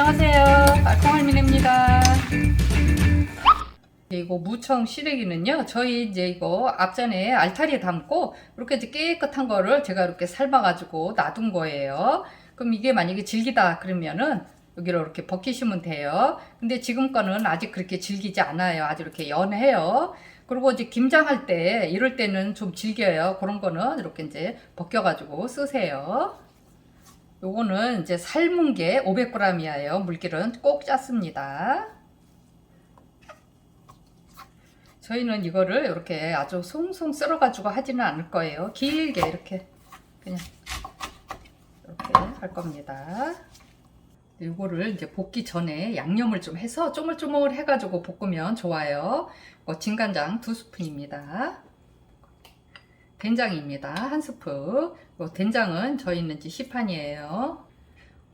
안녕하세요. 알콩할미네입니다. 이거 무청 시래기는요, 저희 이제 이거 앞전에 알타리에 담고 이렇게 이제 깨끗한 거를 제가 이렇게 삶아가지고 놔둔 거예요. 그럼 이게 만약에 질기다 그러면은 여기로 이렇게 벗기시면 돼요. 근데 지금 거는 아직 그렇게 질기지 않아요. 아직 이렇게 연해요. 그리고 이제 김장할 때 이럴 때는 좀 질겨요. 그런 거는 이렇게 이제 벗겨가지고 쓰세요. 요거는 이제 삶은 게 500g이에요. 물기는 꼭 짰습니다. 저희는 이거를 이렇게 아주 송송 썰어가지고 하지는 않을 거예요. 길게 이렇게 그냥 이렇게 할 겁니다. 이거를 이제 볶기 전에 양념을 좀 해서 쪼물쪼물 해가지고 볶으면 좋아요. 뭐 진간장 두 스푼입니다. 된장입니다. 한 스푼. 요 된장은 저희는 이제 시판이에요.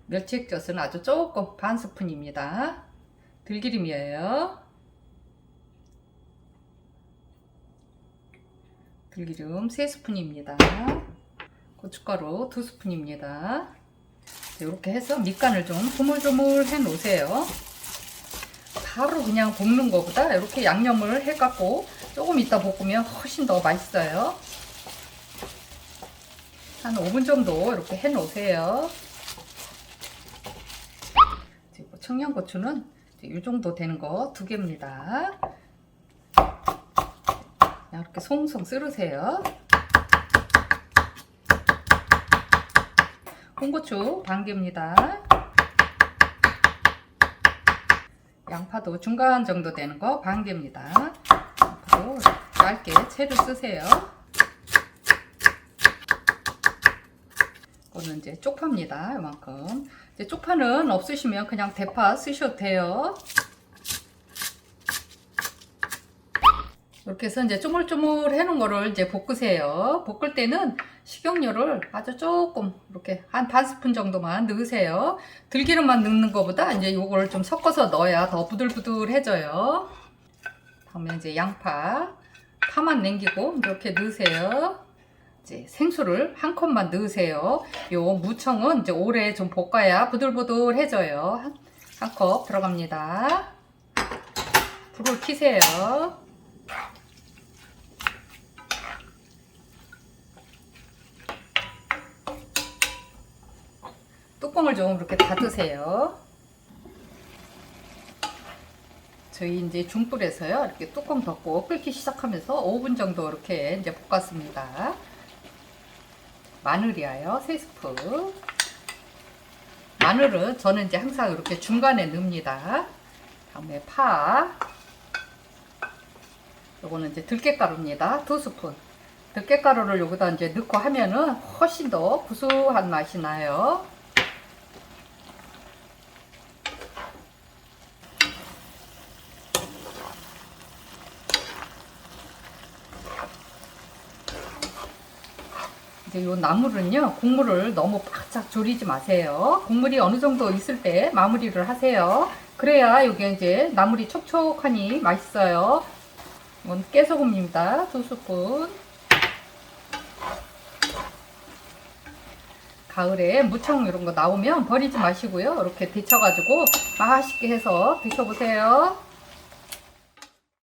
멸치 액젓은 아주 조금 반 스푼입니다. 들기름이에요. 들기름 3스푼입니다. 고춧가루 2스푼입니다. 이렇게 해서 밑간을 좀 조물조물 해 놓으세요. 바로 그냥 볶는 것보다 이렇게 양념을 해갖고 조금 이따 볶으면 훨씬 더 맛있어요. 한 5분 정도 이렇게 해 놓으세요. 그리고 청양고추는 이 정도 되는 거 두 개입니다. 이렇게 송송 썰으세요. 홍고추 반 개입니다. 양파도 중간 정도 되는 거 반 개입니다. 양파도 얇게 채를 쓰세요. 이거는 이제 쪽파입니다. 이만큼. 이제 쪽파는 없으시면 그냥 대파 쓰셔도 돼요. 이렇게 해서 이제 쪼물쪼물 해놓은 거를 이제 볶으세요. 볶을 때는 식용유를 아주 조금 이렇게 한 반 스푼 정도만 넣으세요. 들기름만 넣는 것보다 이제 요거를 좀 섞어서 넣어야 더 부들부들해져요. 다음에 이제 양파 파만 남기고 이렇게 넣으세요. 이제 생수를 한 컵만 넣으세요. 요 무청은 이제 오래 좀 볶아야 부들부들해져요. 한컵 들어갑니다. 불을 켜세요. 뚜껑을 좀 이렇게 닫으세요. 저희 이제 중불에서요 이렇게 뚜껑 덮고 끓기 시작하면서 5분 정도 이렇게 이제 볶았습니다. 마늘이에요 3스푼. 마늘은 저는 이제 항상 이렇게 중간에 넣습니다. 다음에 파. 요거는 이제 들깨가루입니다. 2스푼. 들깨가루를 여기다 이제 넣고 하면은 훨씬 더 구수한 맛이 나요. 이제 요 나물은요 국물을 너무 바짝 졸이지 마세요. 국물이 어느 정도 있을 때 마무리를 하세요. 그래야 이게 이제 나물이 촉촉하니 맛있어요. 이건 깨소금입니다. 두 스푼. 가을에 무청 이런 거 나오면 버리지 마시고요. 이렇게 데쳐가지고 맛있게 해서 드셔보세요